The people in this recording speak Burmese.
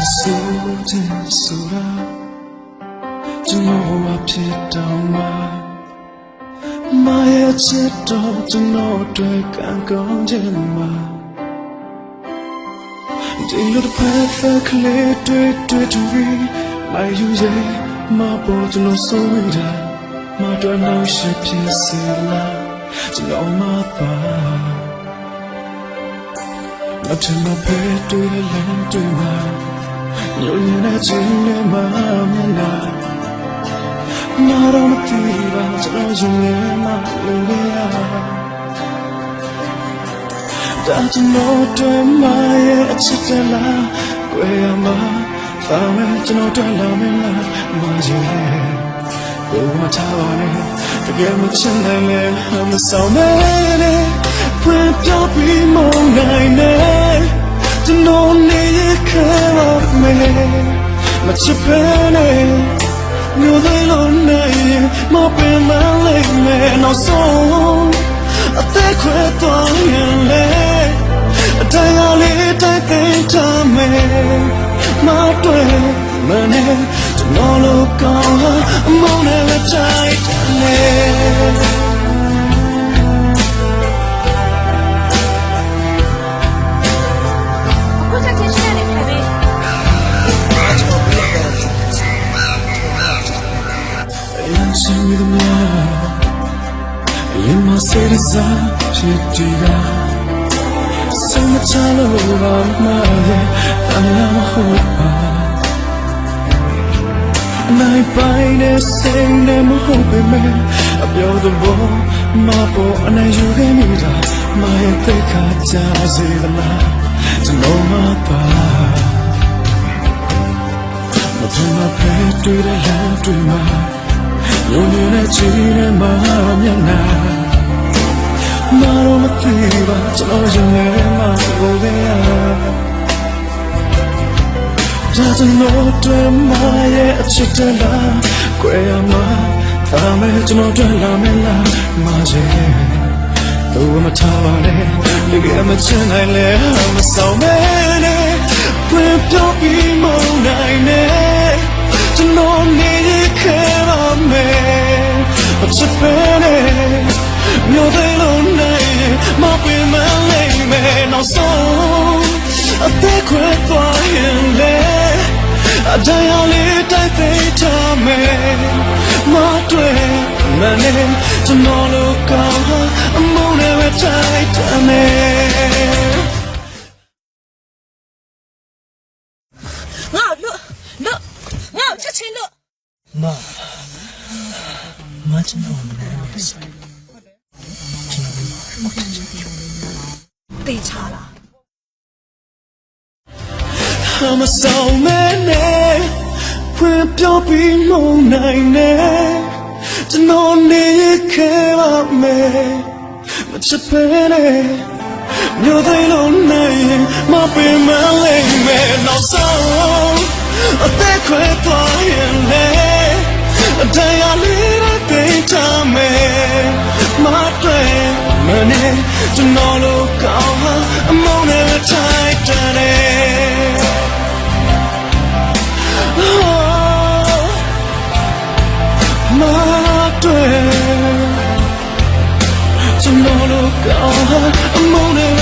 ကန်ဆိုခြင်းဆိုတာကျွန်တော်ဘဝဖြစ်တော့မှာမရဲ့ချစ်တော့ကျွန်တော်အတွေ့ကံကောင်းခြင်းမှာဒီလိုတစ်ဖက်ဖက်ကလေးတွေ့တွေ့တွေ့လိုက်ယူရဲ့မပေါ်ကျွန်တော်ဆိုရတာမတော်နောက်ရှိဖြစ်စေလားကျွန်တော်မပါနောက်ထပ်မပဲတွေ့တဲ့လမ်းတွေ့မှာ ညဉ့်ညံ့ခြင်းနဲ့မှမလားငါတော့မသိပါကျွန်တော်ရင်ထဲမှာလူတွေရဒါကျွန်တော်တွေ့မှာရဲ့အချစ်တလားကွယ်ရမှာသာမဲကျွန်တော်တွေ့လာမလားမကြီးဘယ်မှာထားပါလဲတကယ်မချင်နိုင်လဲမဆောင်မဲနဲ့ဖွင့်ပြပြီးမနိုင်နဲ့ကျွန်တော်နေရခဲပါ မယ်မချစ်ပဲနဲ့မျိုးသေးလို့နေရင်မပင်မလေးမယ်နောက်ဆုံးအသက်ခွဲသွားရင်လေအတိုင်းအလေးတိုင်းသိထားမယ်မတွေ့မနဲ့ကျွန်တော်လိုကောင်းဟာအမောင်းနဲ့လက်တိုင်းတယ် sing with me In my city sun Chittiga Sing the chalo Rama Tama hopa Nai pai ne sing ne mo hope me အပြောသဘောမပေါ်အနေယူခဲ့မိတာမရဲ့သိခါကြစေသလားကျွန်တော်မပါမထင်မဖဲတွေ့တဲ့လမ်းတွေ့မှာ ညုံနေတဲ့ချီနဲ့မမျက်နှာမတော်မသိပါကျွန်တော်ရင်ထဲမှာဟိုပဲရဒါကျွန်တော်တွေ့မှာရဲ့အချစ်တလားကွယ်ရမှာဒါမဲ့ကျွန်တော်တွေ့လာမလားမရဲ့သူမထားပါနဲ့ဒီကမချင်နိုင်လဲမဆောင်မဲနဲ့ မချစ်ပဲနဲ့မျိုးသေးလုံးနဲ့မပင်မလေးမယ်နောက်ဆုံးအသက်ခွဲသွားရင်လေအတိုင်းအလေးတိုက်သိထားမယ်မတွေ့မနဲ့ကျွန်တော်လိုကောင်းအမုန်းနဲ့ပဲတိုက်တယ်မယ်ငါ့လို့လို့ငါ့ချက်ချင်းလို့မ မကျွန်တော်မလို့ဒီစကျွန်တော်တေချာလား I'm a soul man ဖွင့်ပြောပြီးမနိုင်နဲ့ကျွန်တော်နေခဲပါမယ်မချစ်ပဲနဲ့မျိုးသေးလုံးနဲ့မပင်မလေးမယ်နောက်ဆုံးအသက်ခွဲသွားရင်လေအတရားလေး ကျွန်တော်လိုကောင်းဟာအမောင်းနဲ့ထိုက်တန်တယ် Oh, my dream. ကျွန်တော်လိုကောင်းဟာအမောင်းနဲ့